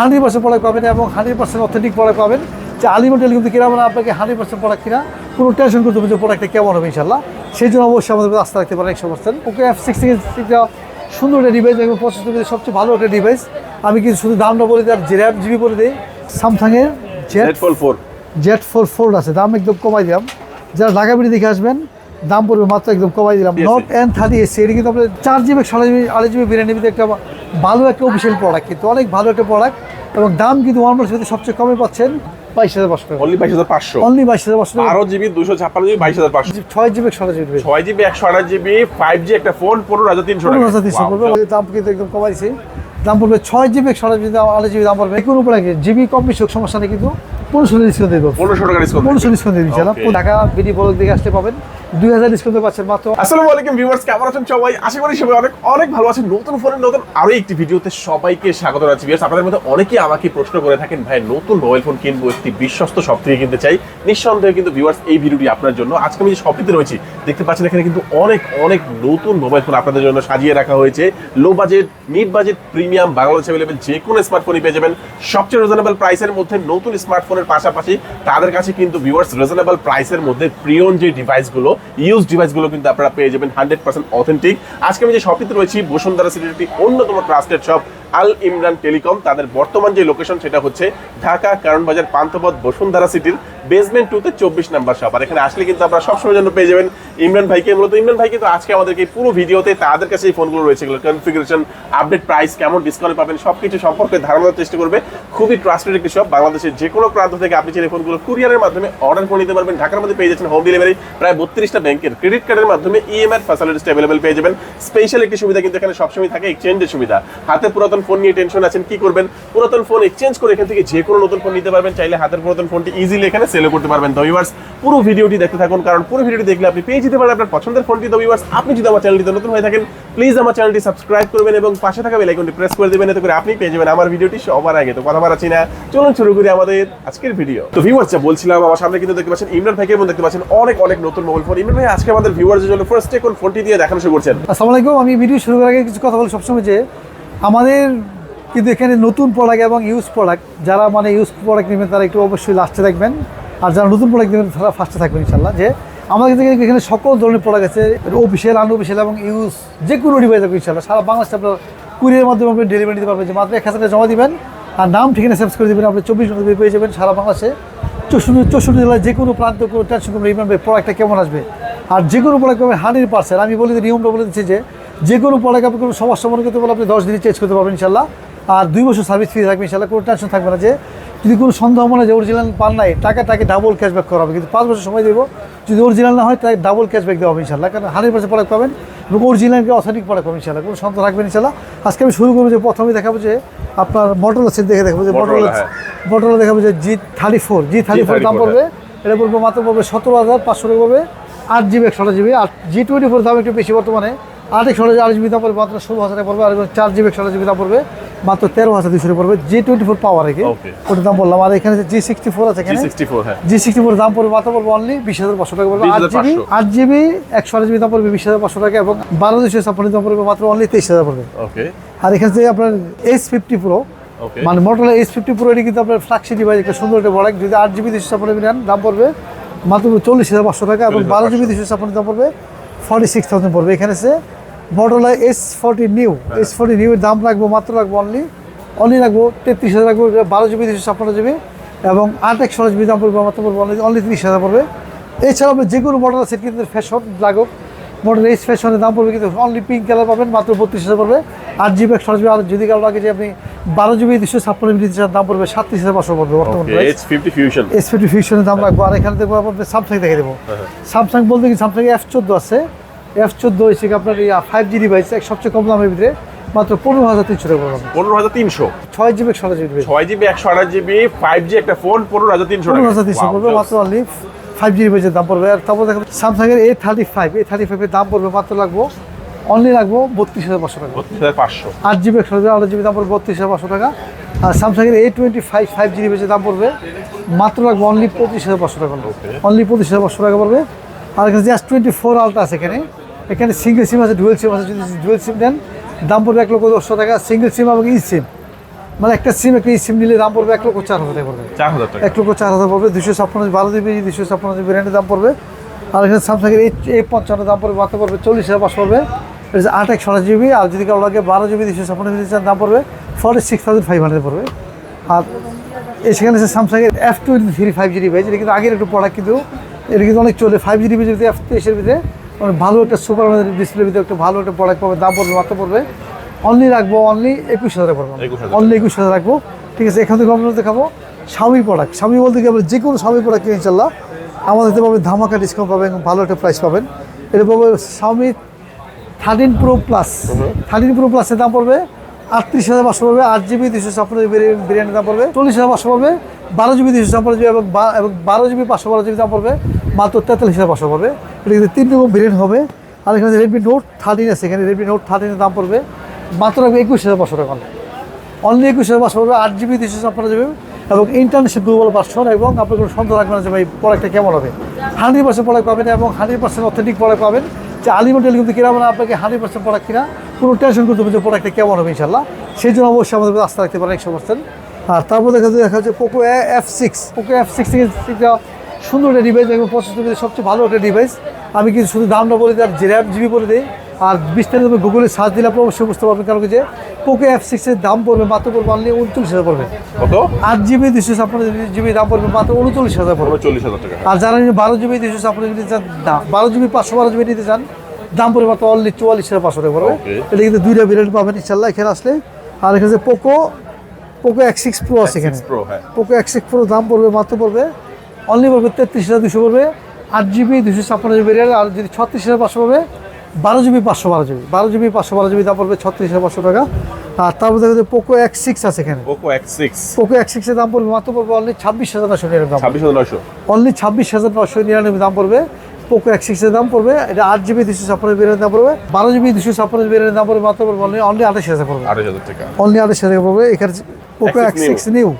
Hundred percent product পাবেন এবং hundred percent authentic product পাবেন। যে আলিমন্ডেল কিন্তু কিনা মানে আপনাকে হান্ড্রেড পার্সেন্ট প্রোডাক্ট কিনা কোনো টেনশন করতে হবে যে প্রোডাক্টটা কেমন হবে ইনশাল্লাহ সেই জন্য অবশ্যই আমাদের আস্থা রাখতে পারেন একশো পার্সেন্ট ওকে এফ সিক্সটিন সুন্দর একটা ডিভাইস এবং মধ্যে সবচেয়ে ভালো একটা ডিভাইস আমি কিন্তু শুধু দামটা বলে দিই আর জেরাম জিবি বলে দিই স্যামসাংয়ের Z four four Z four four আছে দাম একদম কমাই দিলাম। যারা ঢাকা বিড়ি দেখে আসবেন দাম পড়বে মাত্র একদম কমাই দিলাম। নট এন থার্টি এসি এটা কিন্তু আপনার চার জিবি সাড়ে জিবি আড়াই জিবি বিরিয়ানি ভিতরে একটা ভালো একটা অফিসিয়াল প্রোডাক্ট কিন্তু অনেক ভালো একটা প্রোডাক্ট এবং দাম কিন্তু ওয়ান প্লাস সবচেয়ে কমে পাচ্ছেন বাইশ হাজার পাঁচশো অনলি বাইশ হাজার পাঁচশো। অনলি বাইশ হাজার পাঁচশো টাকা। বারো জিবি দুশো ছাপ্পান্ন জিবি বাইশ হাজার পাঁচশো। ছয় জিবি সাড়ে জিবি ছয় জিবি একশো আঠাশ জিবি ফাইভ জি একটা ফোন পনেরো হাজার তিনশো পনেরো টাকা। হাজার তিনশো পড়বে দাম। কিন্তু একদম কমাইছি দাম পড়বে ছয় জিবি সাড়ে জিবি আড়াই জিবি দাম পড়বে। কোনো উপরে জিবি কম বেশি সমস্যা নেই কিন্তু পনেরোশো ডিসকাউন্ট দেবো। পনেরোশো টাকা ডিসকাউন্ট পনেরোশো ডিসকাউন্ট দিয়ে দিচ্ছিলাম. ঢাকা বিডি বলক দিকে আসতে পাবেন। দুই হাজার আসসালামু কেমন আছেন সবাই? অনেক অনেক ভালো নতুন ফোনের নতুন আরও একটি ভিডিওতে সবাইকে স্বাগত আপনাদের মধ্যে আমাকে প্রশ্ন করে থাকেন, ভাই, নতুন মোবাইল ফোন কিনবো, একটি বিশ্বস্ত থেকে নিঃসন্দেহে কিন্তু এই ভিডিওটি আপনার জন্য। আমি রয়েছি, দেখতে পাচ্ছেন এখানে কিন্তু অনেক অনেক নতুন মোবাইল ফোন আপনাদের জন্য সাজিয়ে রাখা হয়েছে। Low budget mid budget premium Bangladesh যে কোনো স্মার্টফোনই পেয়ে যাবেন। সবচেয়ে রিজনেবল প্রাইসের মধ্যে নতুন স্মার্টফোনের পাশাপাশি তাদের কাছে কিন্তু রিজনেবল প্রাইসের মধ্যে প্রিয়ন যে ডিভাইসগুলো ইউজ ডিভাইসগুলো কিন্তু আপনারা পেয়ে যাবেন হান্ড্রেড পার্সেন্ট অথেন্টিক আজকে আমি যে শপটিতে রয়েছি, বসুন্ধরা সিটির একটি অন্যতম trusted shop Al Imran telecom, তাদের বর্তমান যে লোকেশন সেটা হচ্ছে ঢাকা কারণ বাজার পান্থপথ, বসুন্ধরা সিটির বেসমেন্ট টুতে চব্বিশ নাম্বার শপ আর এখানে আসলে কিন্তু আপনারা সবসময় জন্য পেয়ে যাবেন ইমরান ভাইকে। মূলত ইমরান ভাই কিন্তু আজকে আমাদেরকে পুরো ভিডিওতে তাদের কাছে এই ফোনগুলো রয়েছে। কনফিগারেশন আপডেট প্রাইস কেমন ডিসকাউন্ট পাবেন, সবকিছু সম্পর্কে ধারণার চেষ্টা করবে। খুবই ট্রাস্টেড একটি শপ বাংলাদেশের যে কোনো প্রান্ত থেকে আপনি চাইলে ফোনগুলো কুরিয়ারের মাধ্যমে অর্ডার করে নিতে পারবেন। ঢাকার মধ্যে পেয়ে যাচ্ছেন হোম ডেলিভারি প্রায় বত্রিশটা ব্যাংকের ক্রেডিট কার্ডের মাধ্যমে ইএমআই ফ্যাসিলিটিস অ্যাভেলেবেল পেয়ে যাবেন। স্পেশাল একটি সুবিধা কিন্তু এখানে সবসময় থাকে এক্সচেঞ্জের সুবিধা। হাতে পুরাতন ফোন নিয়ে টেনশন আছেন, কি করবেন? পুরাতন ফোন এক্সচেঞ্জ করে এখান থেকে যে কোনো নতুন ফোন নিতে পারবেন, চাইলে হাতের পুরাতন ফোনটি ইজিলি এখানে সেল করতে পারবেন। তো ভিউয়ার্স পুরো ভিডিওটি দেখতে থাকুন, কারণ পুরো ভিডিওটি দেখলে আপনি পেয়ে যেতে পারেন আপনার পছন্দের ফোনটি তো ভিউয়ার্স আপনি যদি আমার চ্যানেলটিতে নতুন হয়ে থাকেন প্লিজ আমার চ্যানেলটি সাবস্ক্রাইব করবেন এবং পাশে থাকা বেল আইকনটি প্রেস করে দেবেন, এতে করে আপনি পেয়ে যাবেন আমার ভিডিওটি সবার আগে। তো কথা বাড়াচ্ছি না, চলুন শুরু করি আমাদের আজকের ভিডিও তো ভিউয়ার্স যা বলছিলাম, আমার সামনে কিন্তু দেখতে পাচ্ছেন ইমরান ভাইকে এবং দেখতে পাচ্ছেন অনেক অনেক নতুন মোবাইল ফোন ইমরান ভাই, আজকে আমাদের ভিউয়ার্সের জন্য ফার্স্টে কোন ফোনটি দিয়ে দেখানো শুরু করছেন। আসসালামু আলাইকুম, আমি ভিডিও শুরু করার আগে কিছু কথা বলি সবসময় যে আমাদের কিন্তু এখানে নতুন প্রোডাক্ট এবং ইউজ প্রোডাক্ট যারা মানে ইউজ প্রোডাক্ট নেবেন তারা একটু অবশ্যই লাস্টে থাকবেন আর যারা নতুন প্রোডাক্ট নেবেন তারা ফার্স্টে থাকবেন ইনশাল্লাহ যে আমাদের থেকে এখানে সকল ধরনের প্রোডাক্ট আছে অফিসিয়াল আনঅফিসিয়াল এবং ইউজ যে কোনো ডিভাইস থাকবে ইনশাল্লাহ সারা বাংলাদেশে আপনার কুরিয়ার মাধ্যমে আপনি ডেলিভারি দিতে পারবেন। যে মাত্র এক হাজার জমা দিবেন আর নাম, ঠিকানা সেভ করে দেবেন। আপনি চব্বিশ ঘণ্টা পেয়ে যাবেন সারা বাংলাদেশে। চৌষট্টি চৌষট্টি জেলায় যে কোনো প্রান্ত কোনো টেনশন করবেন প্রোডাক্টটা কেমন আসবে? আর যে কোনো প্রোডাক্ট পাবেন হান্ড্রেড পার্সেন্ট আমি বলি নিয়মটা বলে দিচ্ছি যে যে কোনো প্রোডাক্ট আপনি কোনো সমস্যা মনে করতে পারলে আপনি দশ দিনে চেঞ্জ করতে পারবেন ইনশাল্লাহ। আর দুই বছর সার্ভিস ফ্রি থাকবে ইনশাল্লাহ কোনো টেনশন থাকবে না যে যদি কোনো সন্দেহ মনে হয় যে অরিজিনাল পান নাই টাকা তাকে ডাবল ক্যাশব্যাক করা হবে। কিন্তু পাঁচ বছর সময় দেবো যদি অরিজিনাল না হয় তাই ডাবল ক্যাশব্যাক দেওয়া হবে ইনশাল্লাহ। কারণ হান্ড্রেড পার্সেন্ট প্রোডাক্ট পাবেন এবং অরিজিনালকে অথেন্টিক প্রোডাক্ট পাবেন ইনশাল্লাহ। কোনো সন্দেহ রাখবেন ইনশাল্লাহ। আজকে আমি শুরু করব যে প্রথমে দেখাবো যে আপনার মটর সেট দেখে দেখাবো যে মটর Motorola, হ্যাঁ। দেখাবো যে G thirty four G thirty four দাম পড়বে। এটা পড়বে মাত্র পড়বে সতেরো হাজার পাঁচশো টাকা পড়বে। আট জিবি একশো জিবি আর জি টোয়েন্টি ফোর দাম একটু বেশি বর্তমানে। আট একশো আট জিবি দাম পড়বে মাত্র ষোলো হাজার টাকা পড়বে আর চার জিবি একশো জিবি দাম পড়বে মাত্র তেরো হাজার দুশো পড়বে জি টোয়েন্টি ফোর পাওয়ার রেখে. ওটার দাম বললাম। আর এখানে জি সিক্সটি ফোর আছে জি এখানে সিক্সটি ফোর দাম পড়বে মাত্র পড়বে অনলি বিশ হাজার পাঁচশো টাকা পড়বে। আট জিবি আট জিবি একশো আট জিবি দাম পড়বে বিশ হাজার পাঁচশো টাকা এবং বারো দুশো ছাপ্পান্ন দাম পড়বে মাত্র অনলি তেইশ হাজার পড়বে। আর এখানে থেকে আপনার এস ফিফটি প্রো মানে মোটরলা এস ফিফটি প্রো এটি কিন্তু আপনার ফ্ল্যাগশিপ ডিভাইস একটা সুন্দর একটা প্রোডাক্ট যদি আট জিবি দুশো ছাপ্পান্ন নেন দাম পড়বে মাত্র চল্লিশ হাজার পাঁচশো টাকা এবং বারো জিবি দুশো ছাপ্পান্ন দাম পড়বে ফর্টি সিক্স থাউজেন্ড পড়বে। এখানে সে Motorola S forty new S forty new এর দাম রাখব মাত্র রাখব অনলি অনলি রাখব তেত্রিশ হাজার রাখব বারো জিবি দুশো ছাপ্পান্ন জিবি এবং আট একশো জিবি দাম পড়বে মাত্র পড়বে অনলি অনলি তিরিশ হাজার পড়বে। এছাড়াও আপনি যে কোনো মডেল সেট কিন্তু ফ্যাশন লাগুক। মডেল এইচ ফ্যাশনের দাম পড়বে কিন্তু অনলি পিঙ্ক কালার পাবেন মাত্র বত্রিশ হাজার পড়বে। আট জিবি একশো জিবি আর যদি কারও লাগে যে আপনি বারো জিবি দুশো ছাপ্পান্ন জিবি দাম পড়বে সাতত্রিশ হাজার পাঁচশো পড়বে বর্তমান। H fifty fusion S fifty ফিউশনের দাম রাখব। আর এখানে দেখব আপনার স্যামসাং দেখে দেবো। স্যামসাং বলতে কি? স্যামসাং এফ চোদ্দ আছে। এফ চোদ্দ হচ্ছে আপনার ফাইভ জি ডিভাইস এক সবচেয়ে কম দামের ভিতরে মাত্র পনেরো হাজার তিনশো টাকা পড়বে পনেরো হাজার তিনশো? ছয় জিবি একশো জিবি ছয় জিবি একশো আঠাশ জিবি ফাইভ জি একটা ফোন পনেরো হাজার তিনশো পনেরো হাজার তিনশো পড়বে মাত্র অনলি ফাইভ জি ডিভাইসের দাম পড়বে। আর তারপর দেখো স্যামসাংয়ের A thirty five A thirty ফাইভের দাম পড়বে মাত্র লাগবো অনলি লাগবো বত্রিশ হাজার পাঁচশো টাকা। বত্রিশ হাজার পাঁচশো। আট জিবি একশো আট জিবি দাম পড়বে বত্রিশ হাজার পাঁচশো টাকা। আর স্যামসাংয়ের A twenty five five G ডিভাইসের দাম পড়বে মাত্র লাগবে অনলি পঁচিশ হাজার পাঁচশো টাকা। অনলি পঁচিশ হাজার পাঁচশো টাকা পড়বে। আর এখানে জাস্ট টোয়েন্টি ফোর আলটা আছে এখানে। এখানে সিঙ্গেল সিম আছে ডুয়েল সিম আছে যদি ডুয়েল সিম নেন দাম পড়বে এক লক্ষ দশশো টাকা সিঙ্গেল সিম এবং ই সিম মানে একটা সিম একটা সিম নিলে দাম পড়বে এক লক্ষ চার হাজার টাকা। পড়বে এক লক্ষ চার হাজার পড়বে দুশো ছাপ্পান্ন বারো জিবি দুশো ছাপ্পান্ন জিবি র্যান্ডের দাম পড়বে। আর এখানে স্যামসাংয়ের এই এই পঞ্চান্ন দাম পড়বে মাত্র পড়বে চল্লিশ হাজার পাঁচশো পড়বে। এটা আট এক ষোলো জিবি আর যদি কারও লাগে বারো জিবি দুশো ছাপ্পান্ন জিবি দাম পড়বে forty six thousand five hundred পড়বে। আর সেখানে আছে স্যামসাংয়ের F twenty three five G device এটা কিন্তু আগের একটু প্রোডাক্ট কিন্তু এটা কিন্তু অনেক চলে ফাইভ জি ডিভাইস যদি এফ তেইশের ভিতরে ভালো একটা সুপার ডিসপ্লে ভিতরে একটা ভালো একটা প্রোডাক্ট পাবে দাম পড়বে মাত্র পড়বে। অনলি রাখব অনলি একুশ হাজার পড়বে 21,000 অনলি একুশ হাজার রাখব। ঠিক আছে এখান থেকে আমরা দেখাবো স্বামী প্রোডাক্ট স্বামী বলতে কি আমরা যে কোনো স্বামী প্রোডাক্ট কিনে ইনশাল্লাহ আমাদের হাতে পাবেন ধামাকা ডিসকাউন্ট পাবেন এবং ভালো একটা প্রাইস পাবেন। এটা পাবে স্বামী thirteen pro plus thirteen pro প্লাসের দাম পড়বে আটত্রিশ হাজার পাঁচশো পড়বে আট জিবি দুশো ছাপ্পান্ন জিবি বিরিয়ানির দাম পড়বে চল্লিশ হাজার পাঁচশো পড়বে বারো জিবি দুশো ছাপ্পান্ন জিবি এবং এবং বারো জিবি পাঁচশো বারো জিবি দাম পড়বে। মাত্র তেতাল্লিশ হাজার পাঁচশো পড়বে। এটা কিন্তু তিন রকম ভেরিয়েন্ট হবে। আর এখানে রেডমি নোট থার্টিন আছে। এখানে রেডমি নোট থার্টিনের দাম পড়বে মাত্র একুশ হাজার পাঁচশো টাকা। অনলি একুশ হাজার পাঁচশো পড়বে। আট জিবি দুশো ছাপ্পান্ন জিবি এবং ইন্টারন্যাশনাল গ্লোবাল ভার্সন এবং আপনার কোনো সন্দেহ রাখবেন যে ভাই প্রোডাক্টটা কেমন হবে। হান্ড্রেড পার্সেন্ট প্রোডাক্ট পাবেন এবং হান্ড্রেড পার্সেন্ট অথেন্টিক প্রোডাক্ট পাবেন। যে আলিমেন্টাল কিন্তু কিনা মানে আপনাকে হান্ড্রেড পার্সেন্ট প্রোডাক্ট কিনা, কোনো টেনশন করতে হবে যে প্রোডাক্টটা কেমন হবে ইনশাল্লাহ সেই জন্য অবশ্যই আমাদের আস্থা রাখতে পারেন একশো পার্সেন্ট আর তারপর দেখা যাচ্ছে দেখা যাচ্ছে Poco F six Poco F six থেকে সুন্দর একটা ডিভাইস এবং পঁচাত্তর জিবি সবচেয়ে ভালো একটা ডিভাইস আমি কিন্তু শুধু দামটা বলে দিই আর যে র্যাম জিবি বলে দিই। আর বিস্তারিত গুগলে সার্চ দিলে আপনি অবশ্যই বুঝতে পারবেন কারণ যে পোকো এফ সিক্সের দাম পড়বে মাত্র পড়বে অনলি উনচল্লিশ হাজার পড়বে। কত? আট জিবি দুশো ছাপ্পান্ন জিবি দাম পড়বে মাত্র উনচল্লিশ হাজার পড়বে। চল্লিশ হাজার টাকা। আর যারা বারো জিবি দুশো ছাপ্পান্ন জিবি নিতে চান দাম বারো জিবি পাঁচশো বারো জিবি নিতে চান দাম পড়বে মাত্র অনলি চুয়াল্লিশ হাজার পাঁচশো টাকা পড়বে। এটা কিন্তু দুইটা ভেরিয়েন্ট পাবেন ইনশাল্লাহ এখানে আসলে। আর এখানে যে Poco Poco X six pro আছে এখানে। পোকো এক্স সিক্স প্রো দাম পড়বে মাত্র পড়বে অনলি পড়বে তেত্রিশ হাজার দুশো পড়বে আট জিবি দুশো ছাপ্পান্ন জিবি ভেরিয়েন্ট আর যদি ছত্রিশ হাজার পাঁচশো পড়বে বারো জিবি পাঁচশো বারো জিবি বারো জিবি পাঁচশো বারো জিবি দাম পড়বে ছত্রিশ হাজার পাঁচশো টাকা। আর তারপর দেখা যাচ্ছে পোকো এক্স সিক্স আছে এখানে। Poco X six Poco X সিক্সের দাম পড়বে মাত্র পড়বে অনলি ছাব্বিশ হাজার নশো নিরানব্বই। দাম ছাব্বিশ হাজার নয়শো। অনলি ছাব্বিশ হাজার নশো নিরানব্বই দাম পড়বে। পোকো এক্স সিক্সের দাম পড়বে এটা আট জিবি দুশো ছাপ্পান্ন জিবি দাম পড়বে বারো জিবি দুশো ছাপ্পান্ন জিবি দাম পড়বে মাত্র পড়বে অনলি অনলি আঠাশ হাজার পড়বে। আড়াই হাজার টাকা। অনলি আঠাশ হাজার পড়বে এখানে Poco X6 X six new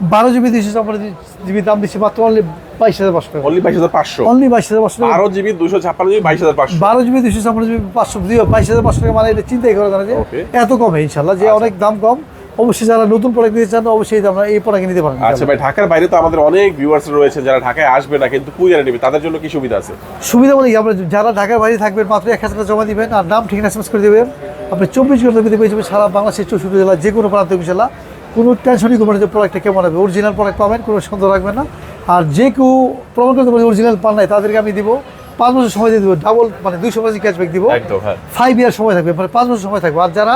বারো জিবি দুশো ছাপ্পান্ন জিবি দাম দিচ্ছি মাত্র অনলি বাইশ হাজার পাঁচশো টাকা। অনলি বাইশ হাজার পাঁচশো। অনলি বাইশ হাজার পাঁচশো বারো জিবি দুশো ছাপ্পান্ন জিবি বাইশ হাজার পাঁচশো। বারো জিবি দুশো ছাপ্পান্ন জিবি পাঁচশো বাইশ হাজার পাঁচশো টাকা মানে এটা চিন্তাই করে জানা যে এত কমে ইনশাল্লাহ যে অনেক দাম কম। অবশ্যই যারা নতুন প্রোডাক্ট নিতে চান অবশ্যই আমরা এই প্রোডাক্ট নিতে পারেন আচ্ছা ভাই ঢাকার বাইরে তো আমাদের অনেক ভিউয়ার্স রয়েছে যারা ঢাকায় আসবে না কিন্তু কুরিয়ারে নেবে তাদের জন্য কি সুবিধা আছে? সুবিধা বলে আপনার যারা ঢাকার বাইরে থাকবেন মাত্র এক হাজার টাকা জমা দিবেন আর নাম ঠিক এসএমএস করে দেবেন। আপনি চব্বিশ ঘণ্টার ভিতরে পেয়ে যাবেন সারা বাংলাদেশের চৌষট্টি জেলা যে কোনো প্রান্ত ইনশাল্লাহ কোনো টেনশনই করবেন যে প্রোডাক্টটা কেমন হবে অরিজিনাল প্রোডাক্ট পাবেন কোনো সন্দেহ রাখবেন না। আর যে কেউ প্রমাণ করতে পারে অরিজিনাল পান নাই তাদেরকে আমি দিব পাঁচ বছর সময় দিয়ে দিব ডাবল মানে দুইশো পার্সেন্ট ক্যাশব্যাক দিব। একদম হ্যাঁ। ফাইভ ইয়ার সময় থাকবে মানে পাঁচ বছর সময় থাকবে। আর যারা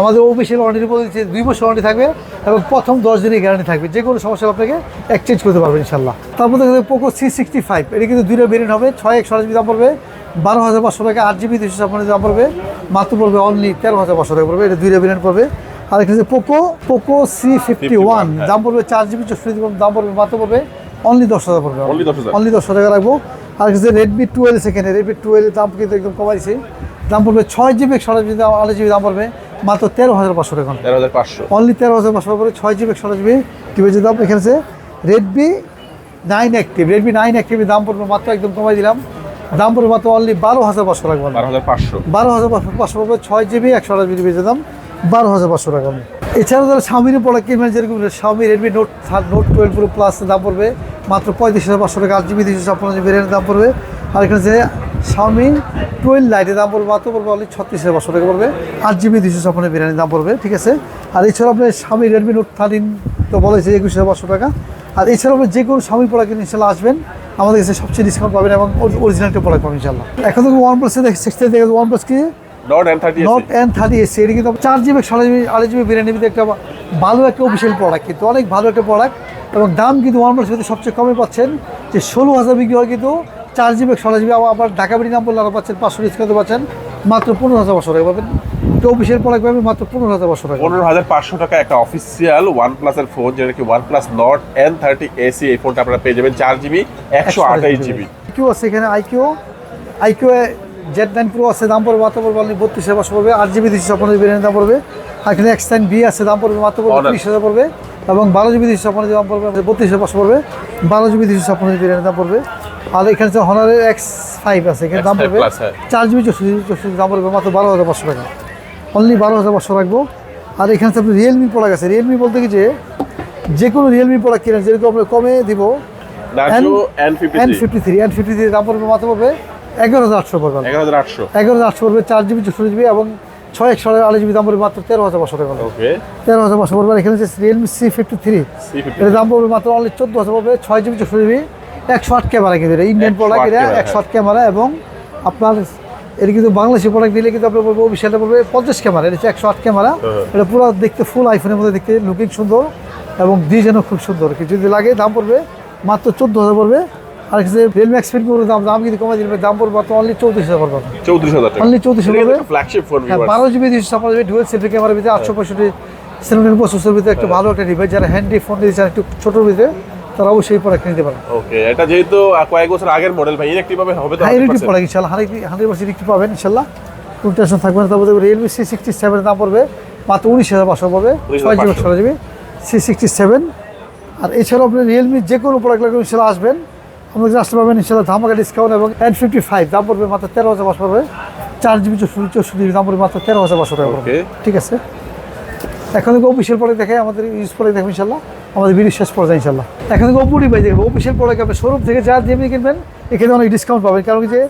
আমাদের অফিসিয়াল ওয়ারেন্টি বলছে দুই বছর ওয়ারেন্টি থাকবে এবং প্রথম দশ দিনের গ্যারান্টি থাকবে। যে কোনো সমস্যা আপনাকে এক্সচেঞ্জ করতে পারবেন ইনশাল্লাহ তারপর দেখা যাবে পোকো সি সিক্সটি ফাইভ এটা কিন্তু দুইটা ভেরিয়েন্ট হবে ছয় এক সরাসরি দাম পড়বে বারো হাজার পাঁচশো টাকা আট জিবি দুশো ছাপ্পান্ন দাম পড়বে মাত্র পড়বে অনলি তেরো হাজার পাঁচশো টাকা পড়বে এটা দুইটা ভেরিয়েন্ট পড়বে। আর এখানে Poco Poco C fifty one. দাম পড়বে চার জিবি চৌষট্টি জিবি দাম পড়বে মাত্র পড়বে অনলি দশ হাজার পড়বে। অনলি দশ টাকা রাখব আর কিছু রেডমি টুয়েলভ সেখানে রেডমি টুয়েলভ দাম কিন্তু একদম কমাইছে দাম পড়বে ছয় জিবি ষোলো জিবি দাম আড়াই জিবি দাম পড়বে। মাত্র তেরো হাজার পাঁচশো টাকা। তেরো হাজার পাঁচশো। অনলি তেরো হাজার পাঁচশো টাকা ছয় জিবি ষোলো জিবি টিভির দাম? এখানে আছে Redmi nine active Redmi nine অ্যাক্টিভের দাম পড়বে মাত্র একদম কমাই দিলাম। দাম পড়বে মাত্র অনলি বারো হাজার পাঁচশো টাকা। বারো হাজার পাঁচশো। বারো হাজার পাঁচশো পাঁচশো পড়বে ছয় জিবি একশো আঠাশ জিবি বেঁচে দাম বারো হাজার পাঁচশো টাকা। এছাড়াও যারা স্বামীর প্রোডাক্ট কিনবেন যেরকম স্বামী Redmi note note twelve pro plus দাম পড়বে, মাত্র পঁয়ত্রিশ হাজার পাঁচশো টাকা আট জিবি দুশো ছাপ্পান্ন জিবি ভেরিয়েন্টের দাম পড়বে। আর এখানে যে স্বামী টুয়েলভ লাইটের দাম পড়বে, মাত্র পড়বে অনলি ছত্রিশ হাজার পাঁচশো টাকা পড়বে আট জিবি দুশো ছাপ্পান্ন বিরিয়ানির দাম পড়বে, ঠিক আছে? আর এছাড়াও আপনার স্বামী রেডমি নোট থার্টিন তো বলেছে একুশ হাজার পাঁচশো টাকা। আর এছাড়াও আপনি যে কোনো স্বামী প্রোডাক্ট কিনে ইনশাল্লাহ আসবেন, আমাদের কাছে সবচেয়ে ডিসকাউন্ট পাবেন এবং অরিজিনাল প্রোডাক্ট পাবেন ইনশাল্লাহ। এখন তো ওয়ান প্লাসে দেখে সিক্সটি দেখে ওয়ান প্লাস কি Nord N thirty Nord N thirty SE এটা কিন্তু চার জিবি সাড়ে জিবি আড়াই জিবি বিরিয়ানি ভিতরে একটা ভালো একটা অফিসিয়াল প্রোডাক্ট কিন্তু অনেক ভালো একটা প্রোডাক্ট এবং দাম কিন্তু ওয়ান প্লাস ভিতরে সবচেয়ে কমে পাচ্ছেন যে ষোলো হাজার বিক্রি হয় কিন্তু চার জিবি ষোলো জিবি আবার ঢাকা বাড়ি নাম বললে আরও পাচ্ছেন পাঁচশো ডিসকাউন্ট পাচ্ছেন মাত্র পনেরো হাজার বছর টাকা পাবেন। অফিসিয়াল প্রোডাক্ট পাবেন মাত্র পনেরো হাজার বছর টাকা। পনেরো হাজার পাঁচশো টাকা একটা অফিসিয়াল ওয়ান প্লাসের ফোন যেটা কি one plus Nord N thirty SE এই ফোনটা আপনারা পেয়ে যাবেন চার জিবি একশো আঠাশ জিবি। কিউ আছে এখানে iQOO iQOO Z nine pro আছে দাম পড়বে মাত্র পড়বে অনলি বত্রিশ হাজার পড়বে। আট জিবি দুশো ছাপ্পান্ন জিবি দাম পড়বে। আর এখানে এক্স নাইন বি আছে দাম পড়বে মাত্র পড়বে। ত্রিশ হাজার পড়বে। এবং বারো জিবি দুশো ছাপ্পান্ন দাম পড়বে বত্রিশ হাজার পাঁচশো পড়বে। বারো জিবি দুশো ছাপ্পান্ন জিবি দাম পড়বে। আর এখানে যে হনারের এক্স ফাইভ আছে এখানে দাম পড়বে হ্যাঁ। চার জিবি চৌষট্টি চৌষট্টি দাম পড়বে মাত্র বারো হাজার পাঁচশো টাকা। অনলি বারো হাজার পাঁচশো রাখব। আর এখানে আপনার রিয়েলমি প্রোডাক্ট আছে। রিয়েলমি বলতে কি যে যে কোনো রিয়েলমি প্রোডাক্ট কিনেন যেরকম আমরা কমে দিব N fifty three N fifty three দাম পড়বে মাত্র পড়বে এগারো হাজার আটশো পড়বে। এগারো হাজার আটশো। এগারো হাজার আটশো পড়বে চার জিবি চৌষট্টি জিবি এবং ছয় একশো আড়াই জিবি দাম পড়বে মাত্র তেরো হাজার পাঁচশো টাকা। ওকে। তেরো হাজার পাঁচশো পড়বে এখানে হচ্ছে রিয়েলমি সি ফিফটি থ্রি এর দাম পড়বে মাত্র অনলি চোদ্দ হাজার পড়বে ছয় জিবি চৌষট্টি জিবি একশো আট ক্যামেরা কিন্তু এটা ইন্ডিয়ান প্রোডাক্ট এটা ক্যামেরা, একশো আট ক্যামেরা এবং আপনার এর কিন্তু বাংলাদেশি প্রোডাক্ট দিলে কিন্তু আপনার পড়বে বিশালটা পড়বে পঞ্চাশ ক্যামেরা এটা হচ্ছে একশো আট ক্যামেরা। হ্যাঁ। এটা পুরো দেখতে ফুল আইফোনের মধ্যে দেখতে লুকিং সুন্দর এবং ডিজাইনও খুব সুন্দর। যদি লাগে দাম পড়বে মাত্র চোদ্দ হাজার পড়বে। আর কিছু রিয়েলমি এক্সপেরিয়েন্স করবে দাম দাম কিন্তু কমে দিবে দাম পড়বে অনলি চৌত্রিশ হাজার পড়বে চৌত্রিশ হাজার Only 34,000 পড়বে। ফ্ল্যাগশিপ ফোন হ্যাঁ বারো জিবি দুইশো ছাপ্পান্ন জিবি ডুয়েল সেলফি ক্যামেরার ভিতরে আটশো পঁয়ষট্টি প্রসেসর ভিতরে একটা ভালো একটা ডিভাইস যারা হ্যান্ডি ফোন চান একটু ছোটোর ভিতরে তারা অবশ্যই প্রোডাক্ট নিতে পারেন ওকে এটা যেহেতু কয়েক বছর আগের মডেল ভাই ইলেকট্রিক ভাবে হবে তো হাই রেটিভ 100%? প্রোডাক্ট ইনশাল্লাহ হান্ড্রেড পার্সেন্ট একটু পাবেন ইনশাল্লাহ কোনো টেনশন থাকবে না তারপরে রিয়েলমি সি সিক্সটি সেভেনের দাম পড়বে মাত্র উনিশ হাজার পাঁচশো পড়বে ছয় জিবি ষোলো জিবি সি সিক্সটি সেভেন আর এছাড়াও আপনি রিয়েলমি যে কোনো প্রোডাক্ট লাগবে আসবেন। আপনার কাছে আসতে পারবেন ইনশাল্লাহ ধামাকা ডিসকাউন্ট এবং এন ফিফটি ফাইভ দাম পড়বে মাত্র তেরো হাজার পাঁচশো পড়বে চার জিবি চৌষট্টি চৌষট্টি জিবি দাম পড়বে মাত্র তেরো হাজার পাঁচশো টাকা। পড়বে ঠিক আছে? এখন থেকে অফিসিয়াল প্রোডাক্ট দেখে আমাদের ইউজ পরে দেখবেন ইনশাল্লাহ আমাদের ভিডিও শেষ পর্যায়ে ইনশাল্লাহ এখন থেকে ওপো ডিভাইস দেখবেন অফিসিয়াল প্রোডাক্ট আপনি শোরুম থেকে যা যেমনি কিনবেন এখানে অনেক ডিসকাউন্ট পাবেন। কারণ যে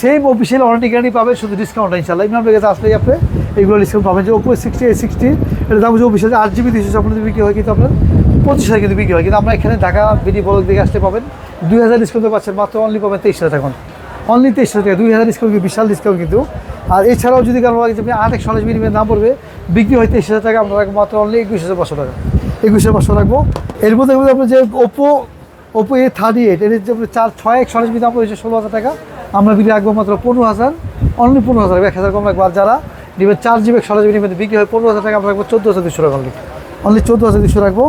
সেম অফিসিয়াল ওয়ারেন্টি গ্যারান্টি পাবেন শুধু ডিসকাউন্ট ইনশাল্লাহ ইমরান কাছে আসলেই আপনি এইগুলো ডিসকাউন্ট পাবেন। যে ওপো সিক্সটি এ সিক্সটি এটা দাম হচ্ছে অফিসিয়াল আট জিবি দুইশো আপনাদের বিক্রি হয় কিন্তু আপনার পঁচিশ হাজার কিন্তু বিক্রি হয়। কিন্তু আমরা এখানে ঢাকা বিডি বলক দিকে আসতে পাবেন। দুই হাজার ডিসকাউন্ট পাচ্ছেন, মাত্র অনলি পাবেন তেইশ হাজার এখন। অনলি তেইশ হাজার টাকা, দুই হাজার ডিসকাউন্ট বিশাল ডিসকাউন্ট কিন্তু। আর এছাড়াও যদি কারও লাগে আপনি আট একশো আঠাশ মিনিমের দাম পড়বে, বিক্রি হয় তেইশ হাজার টাকা, আমরা রাখব মাত্র অনলি একুশ হাজার পাঁচশো টাকা। একুশ হাজার পাঁচশো রাখব। এর মধ্যে আপনার যে Oppo Oppo A thirty eight এর যে চার, ছয় একশো আঠাশ দাম পড়েছে, ষোলো হাজার টাকা। আমরা বিক্রি রাখব মাত্র পনেরো হাজার অনলি পনেরো হাজার, এক হাজার কম রাখব। আর যারা নেবেন চার জিবি, একশো জিবি বিক্রি হয়, পনেরো হাজার টাকা, আমরা রাখব চোদ্দ হাজার দুশো টাকা অনলি অনলি চোদ্দ হাজার দুশো রাখব।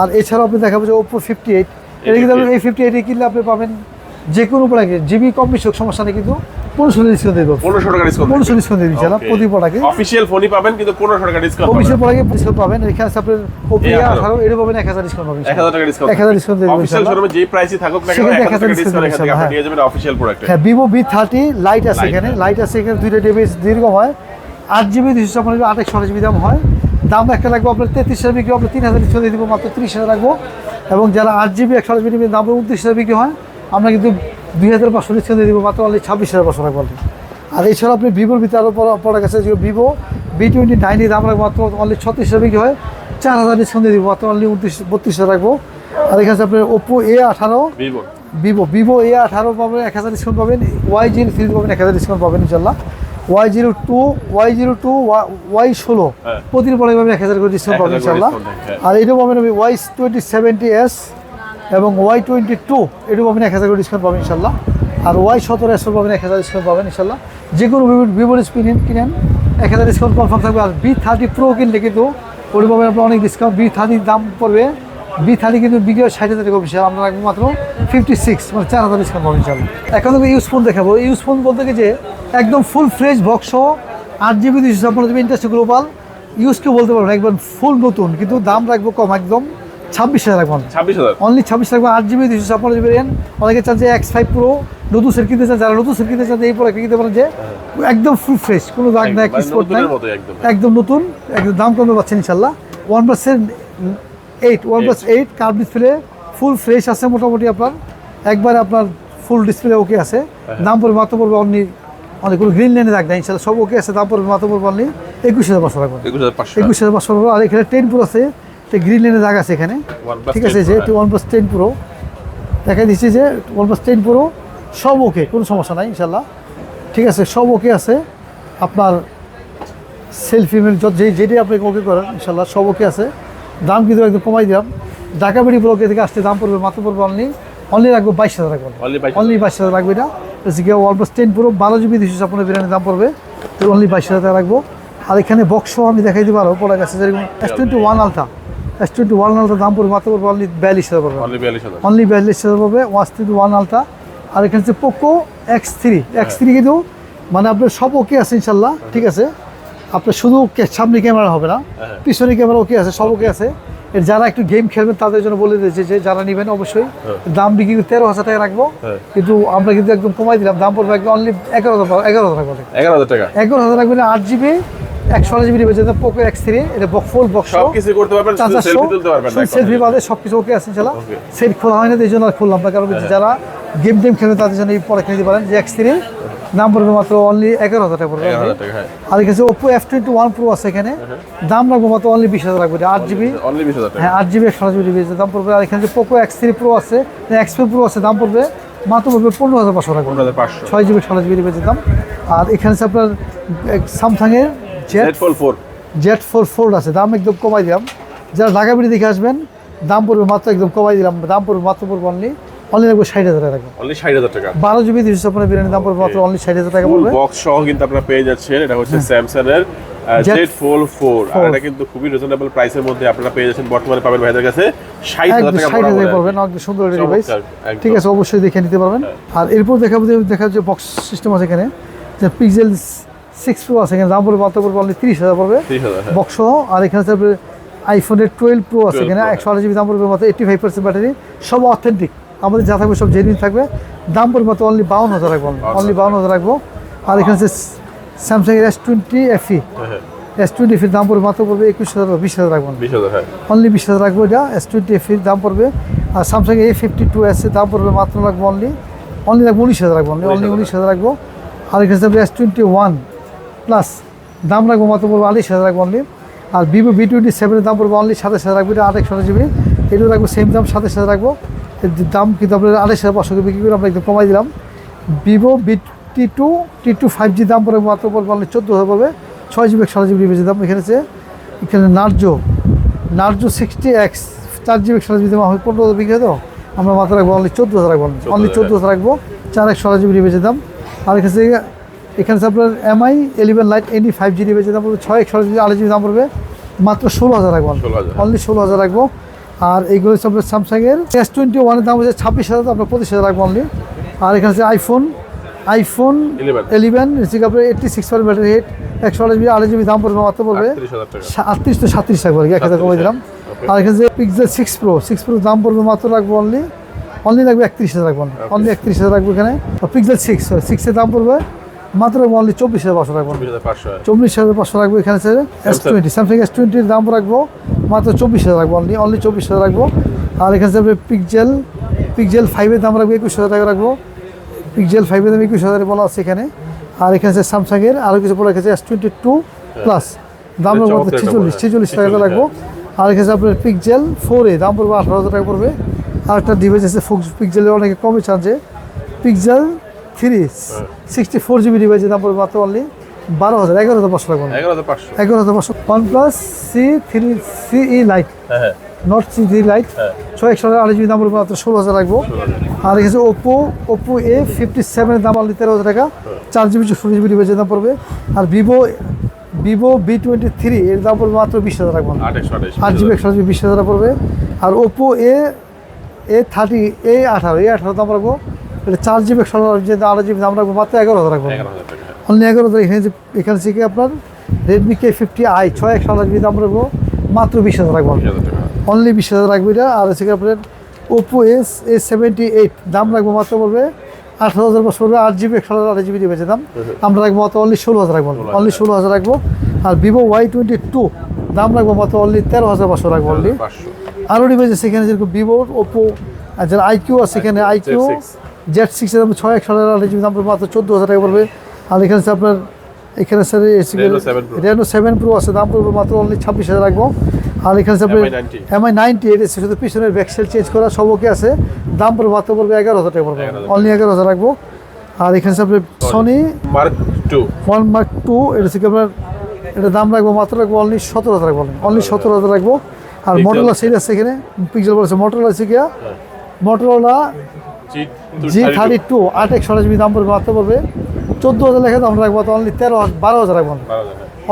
আর এছাড়াও আপনি দেখাবো যে ওপো ফিফটি এইট এটা কিন্তু এই ফিফটি এইট কিনলে আপনি পাবেন যে কোনো প্রোডাক্টে জিবি কম বেশি হোক সমস্যা নেই কিন্তু পনেরোশো ডিসকাউন্ট দিয়ে দেবো। পনেরোশো টাকা ডিসকাউন্ট পনেরোশো ডিসকাউন্ট দিয়ে দিচ্ছি প্রতি প্রোডাক্টে অফিসিয়াল ফোনই পাবেন কিন্তু পনেরোশো টাকা ডিসকাউন্ট প্রোডাক্টে ডিসকাউন্ট পাবেন এখানে আছে আপনার ওপো আঠারো। এটা পাবেন এক হাজার ডিসকাউন্ট পাবেন এক হাজার টাকা ডিসকাউন্ট 1000 discount দিয়ে অফিসিয়াল শোরুমে যে প্রাইসই থাকুক না সেখানে এক হাজার ডিসকাউন্ট হ্যাঁ। আপনি নিয়ে যাবেন অফিসিয়াল প্রোডাক্টে হ্যাঁ ভিভো বি থার্টি লাইট আছে এখানে। লাইট আছে এখানে দুইটা ডিভাইস দীর্ঘ হয়। আট জিবি দুশো ছাপ্পান্ন জিবি আঠাশ জিবি দাম হয়। দাম একটা লাগবে আপনার তেত্রিশ হাজার বিক্রি আপনার তিন হাজার ডিসকাউন্ট দিয়ে দিব মাত্র তিরিশ হাজার রাখব এবং যারা আট জিবি একশো আঠাশ জিবি দাম উনত্রিশ হাজার বিক্রি হয় আমরা কিন্তু দুই হাজার পাঁচশো ডিসকাউন্ট দিয়ে দিব মাত্র অনলি ছাব্বিশ হাজার পাঁচশো only। আর এছাড়া আপনি ভিভোর ভিতরে আরও প্রোডাক্ট আছে যে ভিভো বি টোয়েন্টি নাইনের দাম রাখব মাত্র অনলি ছত্রিশ হাজার বিক্রি হয় চার হাজার ডিসকাউন্ট দিয়ে দিব মাত্র অনলি উনত্রিশ বত্রিশ হাজার রাখব। আর এখানে আপনার ওপো এ আঠারো। ভিভো। ভিভো ভিভো এ আঠারো পাবেন এক হাজার ডিসকাউন্ট পাবেন ওয়াই জিরো থ্রি পাবেন এক হাজার ডিসকাউন্ট পাবেন ইনশাল্লাহ Y zero two Y zero two Y ষোলো। হ্যাঁ। প্রতিদিন পরে পাবেন এক হাজার করে ডিসকাউন্ট 1000 পাবেন ইনশাল্লাহ। আর এটাও পাবেন আমি ওয়াই টোয়েন্টি সেভেন্টি এস এবং ওয়াই টোয়েন্টি টু এটাও পাবেন এক হাজার করে ডিসকাউন্ট পাবেন ইনশাল্লাহ আর ওয়াই সতেরো এস পাবেন এক হাজার ডিসকাউন্ট পাবেন ইনশাল্লাহ যে কোনো ভিভোর স্ক্রিন কিনেন এক হাজার ডিসকাউন্ট কনফার্ম থাকবে। আর বি থার্টি প্রো কিনলে কিন্তু ওটা পাবেন আপনার অনেক ডিসকাউন্ট বি থার্টির দাম পড়বে। বি থার্টি কিন্তু বিক্রি হয় ষাট হাজার টাকা বেশি আমরা রাখব মাত্র ফিফটি সিক্স মানে চার হাজার ডিসকাউন্ট পাবেন ইনশাল্লাহ এখন আমি ইউজ ফোন দেখাবো। ইউজ ফোন বলতে কি যে একদম ফুল ফ্রেশ বক্স আট জিবি দুইশো ছাপ্পান্ন জিবি ইন্টারেস্ট গ্লোবাল ইউজকে বলতে পারবেন একদম ফুল নতুন কিন্তু দাম রাখব কম একদম ছাব্বিশ হাজার রাখব। ছাব্বিশ হাজার? অনলি ছাব্বিশ রাখব আট জিবি দুইশো ছাপ্পান্ন জিবি রেন অনেকে চান যে এক্স ফাইভ প্রো নতুন সেট কিনতে চান যারা নতুন সেট কিনতে চান এই প্রোডাক্ট কিনতে পারেন যে একদম ফুল ফ্রেশ কোনো দাগ নাই একদম, স্পট নাই। একদম। নতুন একদম দাম কমে পাচ্ছেন ইনশাল্লাহ one percent eight one plus eight curve display full fresh আছে মোটামুটি আপনার। একবারে আপনার ফুল ডিসপ্লে ওকে আছে। দাম পড়বে মাত্র পড়বে অনলি অনেক কোনো গ্রিন লাইনে দাগ নাই ইনশাল্লাহ সব ওকে আছে তারপর মাত্র পড়বে একুশ হাজার পাঁচশো রাখবেন একুশ হাজার পাঁচশো রাখব আর এখানে টেন প্রো আছে গ্রিন লাইনে দাগ আছে এখানে। ঠিক আছে যে ওয়ান প্লাস টেন প্রো। দেখা দিচ্ছি যে ওয়ান প্লাস টেন প্রো সব ওকে কোনো সমস্যা নাই ইনশাল্লাহ ঠিক আছে সব ওকে আছে। আপনার সেলফি যে যেটি আপনি ওকে করেন ইনশাল্লাহ সব ওকে আছে। দাম কিন্তু একদম কমাই দিলাম। ঢাকা বেড়ি ব্লকে থেকে আসতে দাম পড়বে মাত্র পড়বে অনলি অনলি রাখব বাইশ হাজার রাখব অনলি বাইশ হাজার রাখবে এটা। গিয়ে অলমোস্ট টেন পুরো বারো জিবি দুশো আপনার বিরিয়ানির দাম পড়বে। তো অনলি বাইশ হাজার টাকা রাখব। আর এখানে বক্সও আমি দেখাই দিতে পারো পড়া গেছে যেরকম S twenty one ultra S twenty one ultra দাম পড়বে মাত্র পড়বে অনলি বিয়াল্লিশ হাজার পড়বে। অনলি বিয়াল্লিশ হাজার। পড়বে ওয়াস টোয়েন্টি ওয়ান আলটা আর এখানে হচ্ছে Poco X three X three কিন্তু মানে আপনার সব ওকে আছে ইনশাল্লাহ ঠিক আছে। আপনার শুধু সামনে ক্যামেরা হবে না হ্যাঁ। পিছনে ক্যামেরা ওকে আছে সব ওকে আছে। এর যারা একটু গেম খেলবেন তাদের জন্য বলে দিয়েছে যে যারা নেবেন অবশ্যই। দাম বিক্রি করে তেরো হাজার টাকা রাখব। হ্যাঁ। কিন্তু আমরা কিন্তু একদম কমাই দিলাম। দাম পড়বে একদম অনলি এগারো হাজার এগারো হাজার রাখব এগারো হাজার টাকা? এগারো হাজার রাখবেন আট জিবি একশো আঠাশ জিবি যাবেন পোকো এক্স থ্রি এটা ফুল বক্স সবকিছু করতে পারবেন শুধু চার্জার সেলফি। বাদে সব কিছু ওকে আছে ইনশাল্লাহ সেট খোলা হয় না এই জন্য আর খুললাম না। কারণ যারা গেম টেম খেলে তাদের জন্য এই পরে দিতে পারেন যে এক্স থ্রি দাম পড়বে মাত্র অনলি এগারো হাজার টাকা পড়বে 11,000 টাকা, হ্যাঁ। আর এখানে Oppo F twenty one pro আছে এখানে। দাম রাখব মাত্র অনলি বিশ হাজার রাখব আট জিবি হ্যাঁ আট জিবি একশো জিবি দাম পড়বে। আর এখানে যে পোকো এক্স থ্রি প্রো আছে এক্স প্রো আছে দাম পড়বে মাত্র পড়বে পনেরো হাজার পাঁচশো টাকা ছয় জিবি ষোলো জিবি ডিভাইসের দাম। আর এখানে আছে আপনার স্যামসাংয়ের Z four four Z four fold আছে দাম একদম কমাই দিলাম। যারা ঢাকা বিড়ি দেখে আসবেন দাম পড়বে মাত্র একদম কমাই দিলাম দাম পড়বে মাত্র পড়বে অনলি অনলি রাখব ষাট হাজার টাকা। অনলি ষাট হাজার টাকা। বারো জিবি দুশো ছাপ্পান্ন বিরিয়ানির দাম পড়বে মাত্র অনলি ষাট হাজার টাকা পড়বে। বক্স সহ কিন্তু আপনারা পেয়ে যাচ্ছেন। এটা হচ্ছে স্যামসাং এর জেড ফোল ফোর আর এটা কিন্তু খুবই রিজনেবল প্রাইসের মধ্যে আপনারা পেয়ে যাচ্ছেন। বর্তমানে পাবেন ভাইদের কাছে ষাট হাজার টাকা অনেক সুন্দর ডিভাইস ঠিক আছে অবশ্যই দেখে নিতে পারবেন। আর এরপর দেখাবো যে দেখা যে বক্স সিস্টেম আছে এখানে। যে পিক্সেল সিক্স প্রো আছে এখানে। দাম পড়বে মাত্র পড়বে অনলি তিরিশ হাজার পড়বে। হাজার হ্যাঁ। বক্স আর এখানে আইফোনের টুয়েলভ প্রো আছে এখানে। একশো আঠাশ জিবি দাম পড়বে মাত্র এইটি ফাইভ পার্সেন্ট ব্যাটারি সব অথেন্টিক আমাদের যা থাকবে সব জেনুইন থাকবে দাম পড়বে মাত্র অনলি বাউন্ন হাজার রাখব অনলি বাউন্ন হাজার রাখব। আর এখানে আছে স্যামসাং এস টোয়েন্টি এফি হ্যাঁ, এস টোয়েন্টি এফির দাম পড়বে মাত্র পড়বে একুশ হাজার বিশ হাজার রাখব হাজার হ্যাঁ। অনলি বিশ হাজার রাখব এটা এস টোয়েন্টি এফির দাম পড়বে। আর Samsung A fifty two S দাম পড়বে মাত্র রাখব অনলি অনলি রাখব উনিশ হাজার রাখব। অনলি অনলি উনিশ হাজার রাখব। আর এখানে এস টোয়েন্টি ওয়ান প্লাস দাম রাখব মাত্র পড়বে আড়াইশ হাজার রাখব অনলি আর ভিভো বি টোয়েন্টি সেভেনের দাম পড়বে অনলি সাতাশ হাজার রাখব এটা আট একশো জিবি এটাও রাখব সেম দাম সাতাশ হাজার রাখব। দাম কিন্তু আপনার আড়াইশ হাজার পাঁচশো বিক্রি করে আমরা একদম কমাই দিলাম। Vivo V T two T two five G দাম পড়বে মাত্র পড়বে অনলি চোদ্দ হাজার পড়বে। ছয় জিবি একশো জিবি বেশি দাম এখানে আছে। এখানে নার্জো নার্জো সিক্সটি এক্স চার জিবি একশো জিবি দাম পনেরো হাজার বিক্রি তো আমরা মাত্র রাখব অনলি চোদ্দ হাজার রাখব অনলি চোদ্দ হাজার। রাখব। চার একশো জিবি বেশি দাম। আর এখানে এখানে আছে আপনার Mi eleven lite NE five GB বেশি দাম পড়বে। ছয় একশো জিবি আড়াই জিবি দাম পড়বে। মাত্র ষোলো হাজার রাখব। অনলি ষোলো হাজার রাখব। আর এইগুলো হচ্ছে আপনার স্যামসাংয়ের এস টোয়েন্টি ওয়ানের দাম হচ্ছে ছাব্বিশ হাজার আপনার পঁচিশ হাজার রাখব অনলি আর এখানে হচ্ছে আইফোন আইফোন 11 ইলেভেন হচ্ছে আপনার eighty six per battery health একশো আড়াই জিবি আড়াই জিবি দাম পড়বে মাত্র পড়বে ত্রিশ আটত্রিশ তো সাতত্রিশ থাকবে আর কি এক হাজার কমে দিলাম। আর এখানে যে Pixel six pro six pro দাম পড়বে মাত্র রাখব অনলি অনলি লাগবে একত্রিশ হাজার রাখব অনলি একত্রিশ। হাজার রাখব এখানে। পিক্সেল সিক্স সিক্সের দাম পড়বে মাত্র অনলি চব্বিশ হাজার পাঁচশো রাখব। চব্বিশ হাজার পাঁচশো রাখব এখানে এস টোয়েন্টি স্যামসাং এস টোয়েন্টির দাম রাখব। মাত্র চব্বিশ হাজার রাখব অনলি অনলি চব্বিশ হাজার রাখব। আর এখানে যাবে পিকজেল পিকজেল ফাইভের দাম রাখব একুশ হাজার টাকা রাখব। পিকজেল ফাইভের দাম একুশ হাজার বলা আছে এখানে। আর এখানে স্যামসাংয়ের আরও কিছু প্রোডাক্ট আছে এস টোয়েন্টি টু প্লাস দাম রাখব ছেচল্লিশ ছেচল্লিশ টাকা 46 রাখব। আর এখানে আপনার পিকজেল ফোর এ দাম পড়বে আঠারো হাজার টাকা পড়বে। আর একটা ডিভাইস আছে ফোক্স পিকজেলের অনেকে কমে চান যে Pixel three sixty four GB ডিভাইসের দাম পড়বে মাত্র অনলি বারো হাজার এগারো হাজার পাঁচশো রাখব এগারো হাজার পাঁচশো। এগারো হাজার পাঁচশো। One plus C three C E lite হ্যাঁ হ্যাঁ। নট সি থ্রি লাইট হ্যাঁ। ছয় একশো আড়াই জিবি দাম পড়বে মাত্র ষোলো হাজার রাখব আর এখানে ওপো ওপো এ ফিফটি সেভেনের দাম অনলি তেরো হাজার টাকা। চার জিবি ষোলো জিবি ডিভাইসের দাম পড়বে আর Vivo Vivo V twenty three এর দাম পড়বে মাত্র বিশ হাজার রাখব আট আট জিবি একশো জিবি বিশ হাজার পড়বে। আর ওপো এ এ থার্টি এ আঠারো এ আঠারো দাম রাখব এটা চার জিবি একশো আড়াই জিবি দাম রাখব মাত্র এগারো হাজার রাখব। অনলি এগারো হাজার এখানে এখানে থেকে আপনার রেডমি কে ফিফটি আই ছয় একশো আঠাশ জিবি দাম রাখব মাত্র বিশ হাজার রাখব অনলি বিশ হাজার রাখব এটা। আর হচ্ছে আপনার Oppo S A seventy eight দাম রাখব মাত্র পড়বে আঠারো হাজার পাঁচশো পড়বে আট জিবি একশো আট জিবি দিবে দাম। আমরা রাখব মাত্র অনলি ষোলো হাজার রাখব অনলি ষোলো হাজার রাখব। আর ভিভো ওয়াই টোয়েন্টি টু দাম রাখব মাত্র অনলি তেরো হাজার পাঁচশো রাখব অনলি। আরও ডিভাইস সেখানে যেরকম ভিভোর ওপো আর যারা আইকিউ আছে সেখানে আইকিউ Z6 জেড সিক্সের দাম ছয় একশো জিবি দাম পড়বে মাত্র চোদ্দ হাজার টাকা পড়বে। আর এখানে আপনার এখানে sir Reno 7 Pro। Reno seven pro আছে দাম পড়বে মাত্র অনলি ছাব্বিশ হাজার রাখব। আর এখানে 90 এমআই নাইনটি এটা আছে শুধু পিছনের ব্যাকসেল চেঞ্জ করা সবকে আছে। দাম পড়বে মাত্র পড়বে এগারো হাজার টাকা পড়বে। অনলি এগারো হাজার রাখব। আর এখানে আপনার Sony mark two one mark two এটা থেকে আপনার এটা দাম রাখব মাত্র রাখব অনলি সতেরো হাজার রাখব। অনলি সতেরো হাজার রাখব। আর। মোটরোলা সেট আছে এখানে পিক্সেল বলেছে মোটরোলা আছে গিয়া মোটরোলা জি থার্টি টু। আট একশো জিবি দাম পড়বে মাত্র পড়বে। চোদ্দ হাজার লেখা দাম রাখব অনলি তেরো বারো হাজার রাখব।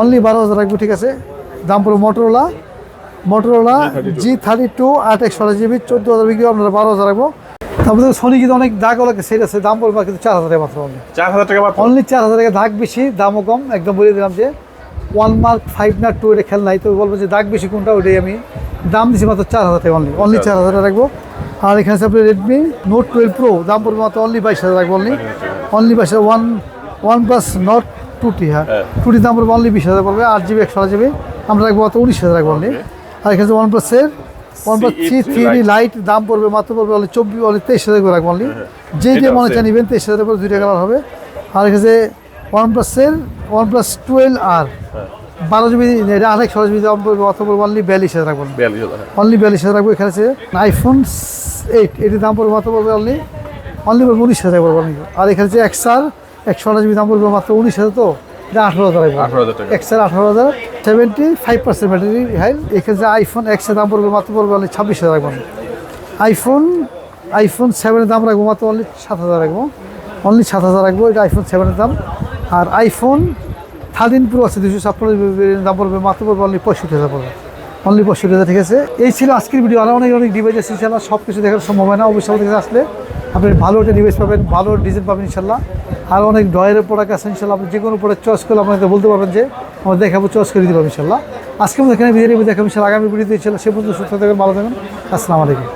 অনলি বারো হাজার রাখব ঠিক আছে? দাম পড়বে Motorola Motorola G thirty two. আট একশো জিবি চোদ্দ হাজার বিক্রি আপনারা বারো হাজার রাখব। তারপরে সনি কিন্তু অনেক দাগ ওলাকে সেট আছে দাম পড়বে কিন্তু চার হাজার মাত্র অনলি চার হাজার টাকা অনলি চার হাজার টাকা দাগ বেশি দামও কম একদম বলে দিলাম যে ওয়ান মার্ক ফাইভ না টু এটা খেল নাই তো বলব যে দাগ বেশি কোনটা ওটাই আমি দাম দিচ্ছি মাত্র চার হাজার টাকা অনলি অনলি চার হাজার টাকা রাখব। আর এখানে আছে আপনার রেডমি নোট টুয়েলভ প্রো দাম পড়বে মাত্র অনলি বাইশ হাজার রাখব অনলি অনলি বাইশ হাজার ওয়ান ওয়ান প্লাস নট টুটি হ্যাঁ। হ্যাঁ। টুটির দাম পড়বে অনলি বিশ হাজার পড়বে আট জিবি একশো জিবি আমরা রাখব মাত্র উনিশ হাজার রাখব অনলি আর এখানে ওয়ান প্লাসের one plus three three lite দাম পড়বে মাত্র পড়বে অনলি চব্বিশ অনলি তেইশ হাজার করে রাখব অনলি যে যে এটাও মনে চান নেবেন তেইশ হাজার করে দুইটা কালার হবে। আর এখানে ওয়ান প্লাসের ওয়ান প্লাস টুয়েলভ আর বারো জিবি এটা আরেক ষোলো জিবি অত পড়বে অনলি বিয়াল্লিশ হাজার রাখব বিয়াল্লিশ হাজার অনলি বিয়াল্লিশ হাজার রাখব এখানে আছে আইফোন এইট এটির দাম পড়বে মাত্র পড়বে অনলি অনলি পড়বে উনিশ হাজার পড়বে only। আর এখানে যে এক্সার একশো আঠাশ জিবি দাম পড়বে মাত্র উনিশ হাজার তো এটা আঠারো হাজার আঠারো হাজার এক্সের আঠারো হাজার সেভেন্টি ফাইভ পার্সেন্ট ব্যাটারি হাই এখানে যে আইফোন এক্সের দাম পড়বে মাত্র পড়বে অনলি ছাব্বিশ হাজার রাখব আইফোন আইফোন সেভেনের দাম রাখব মাত্র অনলি সাত হাজার রাখব। অনলি সাত হাজার রাখব এটা আইফোন সেভেনের দাম। আর আইফোন থার্টিন প্রো আছে দুশো ছাপ্পান্ন দাম পড়বে মাত্র পড়বে অনলি পঁয়ষট্টি হাজার পড়বে অনলি পঁয়ষট্টি হাজার, ঠিক আছে? এই ছিল আজকের ভিডিও আরও অনেক অনেক ডিভাইস আছে ইনশাল্লাহ সব কিছু দেখার সম্ভব হয় না। অবশ্যই কাছে আসলে আপনি ভালো একটা ডিভাইস পাবেন, ভালো ডিজাইন পাবেন ইনশাল্লাহ আর অনেক ডয়ের প্রোডাক্ট আছে ইনশাল্লাহ আপনি যে কোনো প্রোডাক্ট চয়েস করলে আপনাকে বলতে পারবেন যে, আমরা দেখাবো চয়েস করে দিতে পারবেন ইনশাল্লাহ আজকে আমাদের এখানে ভিডিও দেখাবো ইনশাল্লাহ আগামী ভিডিওতে ইনশাল্লাহ সে পর্যন্ত সুস্থ থাকবেন, ভালো থাকবেন। আসসালামু আলাইকুম।